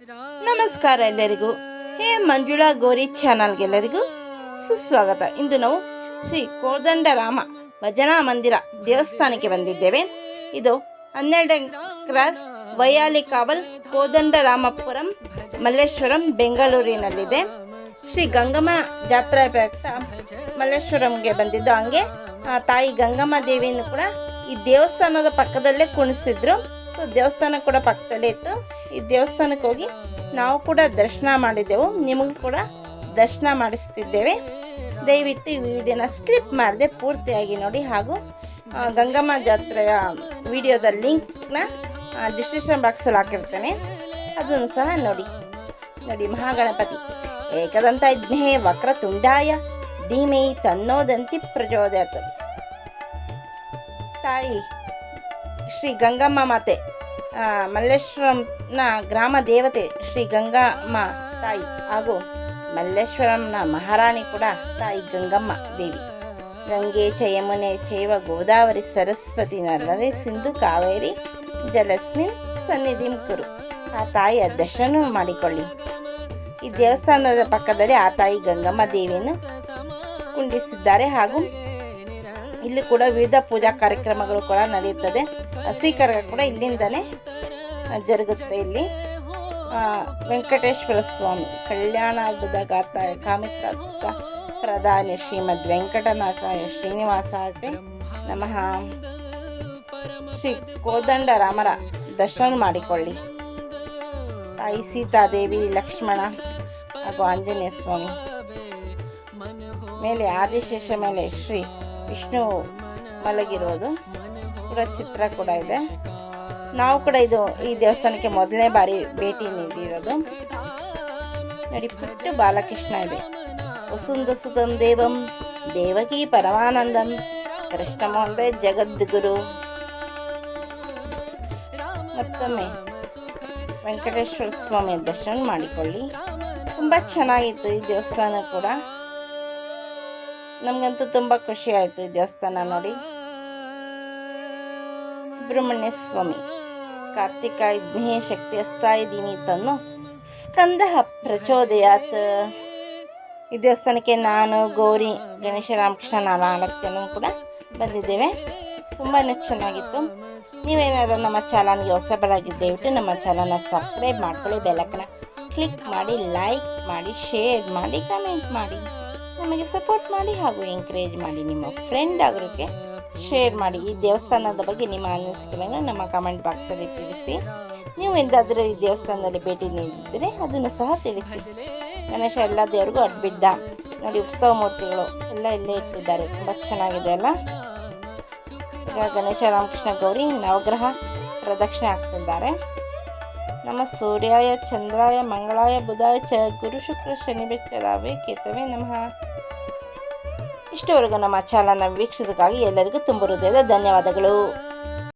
ನಮಸ್ಕಾರ ಎಲ್ಲರಿಗೂ. ಹೇ ಮಂಜುಳಾ ಗೋರಿ ಚಾನಲ್ಗೆಲ್ಲರಿಗೂ ಸುಸ್ವಾಗತ. ಇಂದು ನಾವು ಶ್ರೀ ಕೋದಂಡರಾಮ ಭಜನಾ ಮಂದಿರ ದೇವಸ್ಥಾನಕ್ಕೆ ಬಂದಿದ್ದೇವೆ. ಇದು ಹನ್ನೆರಡನೇ ಕ್ರಾಸ್ ವಯಾಲಿ ಕಾವಲ್ ಕೋದಂಡರಾಮಪುರಂ ಮಲ್ಲೇಶ್ವರಂ, ಬೆಂಗಳೂರಿನಲ್ಲಿದೆ. ಶ್ರೀ ಗಂಗಮ್ಮ ಜಾತ್ರಾ ಪ್ರಯುಕ್ತ ಮಲ್ಲೇಶ್ವರಂಗೆ ಬಂದಿದ್ದು ಹಂಗೆ. ತಾಯಿ ಗಂಗಮ್ಮ ದೇವಿಯನ್ನು ಕೂಡ ಈ ದೇವಸ್ಥಾನದ ಪಕ್ಕದಲ್ಲೇ ಕುಣಿಸಿದ್ರು. ದೇವಸ್ಥಾನ ಕೂಡ ಪಕ್ಕದಲ್ಲೇ ಇತ್ತು. ಈ ದೇವಸ್ಥಾನಕ್ಕೆ ಹೋಗಿ ನಾವು ಕೂಡ ದರ್ಶನ ಮಾಡಿದ್ದೆವು ನಿಮಗೂ ಕೂಡ ದರ್ಶನ ಮಾಡಿಸ್ತಿದ್ದೇವೆ. ದಯವಿಟ್ಟು ಈ ವಿಡಿಯೋನ ಸ್ಕಿಪ್ ಮಾಡದೆ ಪೂರ್ತಿಯಾಗಿ ನೋಡಿ. ಹಾಗೂ ಗಂಗಮ್ಮ ಜಾತ್ರೆಯ ವಿಡಿಯೋದ ಲಿಂಕ್ಸ್ನ ಡಿಸ್ಕ್ರಿಪ್ಷನ್ ಬಾಕ್ಸಲ್ಲಿ ಹಾಕಿರ್ತೇನೆ. ಅದನ್ನು ಸಹ ನೋಡಿ. ನೋಡಿ, ಮಹಾಗಣಪತಿ. ಏಕದಂತ ಇದ್ಮೇ ವಕ್ರತುಂಡಾಯ ಧೀಮೈ ತನ್ನೋದಂತಿ ಪ್ರಚೋದಯ ತಾಯಿ ಶ್ರೀ ಗಂಗಮ್ಮ ಮಾತೆ ಮಲ್ಲೇಶ್ವರಂನ ಗ್ರಾಮ ದೇವತೆ ಶ್ರೀ ಗಂಗಮ್ಮ ತಾಯಿ ಹಾಗೂ ಮಲ್ಲೇಶ್ವರಂನ ಮಹಾರಾಣಿ ಕೂಡ ತಾಯಿ ಗಂಗಮ್ಮ ದೇವಿ. ಗಂಗೆ ಚಯಮುನೆ ಯಮುನೆ ಚೈವ ಗೋದಾವರಿ ಸರಸ್ವತಿ ನರ್ಮದೆ ಸಿಂಧು ಕಾವೇರಿ ಜಲಸ್ಮಿನ್ ಸನ್ನಿಧಿಂ ಕುರು ಆ ತಾಯಿಯ ದರ್ಶನ ಮಾಡಿಕೊಳ್ಳಿ. ಈ ದೇವಸ್ಥಾನದ ಪಕ್ಕದಲ್ಲಿ ಆ ತಾಯಿ ಗಂಗಮ್ಮ ದೇವಿಯನ್ನು ಕುಂಡಿಸಿದ್ದಾರೆ ಹಾಗೂ ಇಲ್ಲಿ ಕೂಡ ವಿವಿಧ ಪೂಜಾ ಕಾರ್ಯಕ್ರಮಗಳು ಕೂಡ ನಡೆಯುತ್ತದೆ. ಹಸೀಕರ ಕೂಡ ಇಲ್ಲಿಂದಲೇ ಜರುಗುತ್ತೆ ಇಲ್ಲಿ. ವೆಂಕಟೇಶ್ವರ ಸ್ವಾಮಿ ಕಲ್ಯಾಣದ ಗಾತಾಯ ಕಾಮಿಕ ಪ್ರಧಾನಿ ಶ್ರೀಮದ್ ವೆಂಕಟನಾಥ ಶ್ರೀನಿವಾಸ ನಮಃ. ಶ್ರೀ ಕೋದಂಡ ರಾಮರ ದರ್ಶನ ಮಾಡಿಕೊಳ್ಳಿ. ತಾಯಿ ಸೀತಾದೇವಿ, ಲಕ್ಷ್ಮಣ ಹಾಗೂ ಆಂಜನೇಯ ಸ್ವಾಮಿ. ಮೇಲೆ ಆದಿಶೇಷ ಮೇಲೆ ಶ್ರೀ ವಿಷ್ಣು ಮಲಗಿರೋದು. ಕೂಡ ಚಿತ್ರ ಕೂಡ ಇದೆ. ನಾವು ಕೂಡ ಇದು ಈ ದೇವಸ್ಥಾನಕ್ಕೆ ಮೊದಲನೇ ಬಾರಿ ಭೇಟಿ ನೀಡಿರೋದು. ನೋಡಿ, ಪುಟ್ಟ ಬಾಲಕೃಷ್ಣ ಇದೆ. ವಸುಂಧ ಸುತಂ ದೇವಂ, ದೇವಕಿ ಪರಮಾನಂದಂ, ಕೃಷ್ಣಮೋಹನ್ ಜಗದ್ಗುರು. ಮತ್ತೊಮ್ಮೆ ವೆಂಕಟೇಶ್ವರ ಸ್ವಾಮಿ ದರ್ಶನ ಮಾಡಿಕೊಳ್ಳಿ. ತುಂಬ ಚೆನ್ನಾಗಿತ್ತು ಈ ದೇವಸ್ಥಾನ ಕೂಡ. ನಮಗಂತೂ ತುಂಬ ಖುಷಿ ಆಯಿತು ಈ ದೇವಸ್ಥಾನ ನೋಡಿ. ಸುಬ್ರಹ್ಮಣ್ಯ ಸ್ವಾಮಿ ಕಾರ್ತಿಕ ಇದ್ಮೇ ಶಕ್ತಿ ಹಸ್ತಾ ಇದ್ದೀನಿ ತನ್ನು ಸ್ಕಂದ ಪ್ರಚೋದಯಾತ್. ಈ ದೇವಸ್ಥಾನಕ್ಕೆ ನಾನು, ಗೌರಿ, ಗಣೇಶ, ರಾಮಕೃಷ್ಣ ನಾಲ್ಕು ಜನ ಕೂಡ ಬಂದಿದ್ದೇವೆ. ತುಂಬಾ ಚೆನ್ನಾಗಿತ್ತು. ನೀವೇನಾದ್ರೂ ನಮ್ಮ ಚಾನಲ್ಗೆ ಹೊಸಬರಾಗಿದ್ದು ದಯವಿಟ್ಟು ನಮ್ಮ ಚಾನಲ್ನ ಸಬ್ಸ್ಕ್ರೈಬ್ ಮಾಡ್ಕೊಳ್ಳಿ ಬೆಲಕನ ಕ್ಲಿಕ್ ಮಾಡಿ, ಲೈಕ್ ಮಾಡಿ, ಶೇರ್ ಮಾಡಿ, ಕಮೆಂಟ್ ಮಾಡಿ. ನಮಗೆ ಸಪೋರ್ಟ್ ಮಾಡಿ ಹಾಗೂ ಎಂಕರೇಜ್ ಮಾಡಿ ನಿಮ್ಮ ಫ್ರೆಂಡ್ ಆಗೋಕ್ಕೆ ಶೇರ್ ಮಾಡಿ ಈ ದೇವಸ್ಥಾನದ ಬಗ್ಗೆ ನಿಮ್ಮ ಅನಿಸಿಕೆಗಳನ್ನು ನಮ್ಮ ಕಮೆಂಟ್ ಬಾಕ್ಸಲ್ಲಿ ತಿಳಿಸಿ. ನೀವು ಎಂದಾದರೂ ಈ ದೇವಸ್ಥಾನದಲ್ಲಿ ಭೇಟಿ ನೀಡಿದರೆ ಅದನ್ನು ಸಹ ತಿಳಿಸಿ. ಗಣೇಶ ಎಲ್ಲ ದೇವರಿಗೂ ಅಡ್ಬಿದ್ದ ನೋಡಿ ಉತ್ಸವ ಮೂರ್ತಿಗಳು ಎಲ್ಲ ಇಲ್ಲೇ ಇಟ್ಟಿದ್ದಾರೆ. ತುಂಬ ಚೆನ್ನಾಗಿದೆ ಅಲ್ಲ? ಈಗ ಗಣೇಶ ರಾಮಕೃಷ್ಣ ಗೌರಿ ನವಗ್ರಹ ಪ್ರದಕ್ಷಿಣೆ ಆಗ್ತಿದ್ದಾರೆ ನಮ್ಮ ಸೂರ್ಯಾಯ, ಚಂದ್ರಾಯ, ಮಂಗಳಾಯ, ಬುಧಾಯ ಚ, ಗುರು ಶುಕ್ರ, ಶನಿ ರಾವೇ, ಕೇತವೇ ನಮಃ. ಇಷ್ಟವರೆಗೂ ನಮ್ಮ ಚಾನಲ್ನ ವೀಕ್ಷಿಸೋದಕ್ಕಾಗಿ ಎಲ್ಲರಿಗೂ ತುಂಬ ಹೃದಯದ ಧನ್ಯವಾದಗಳು.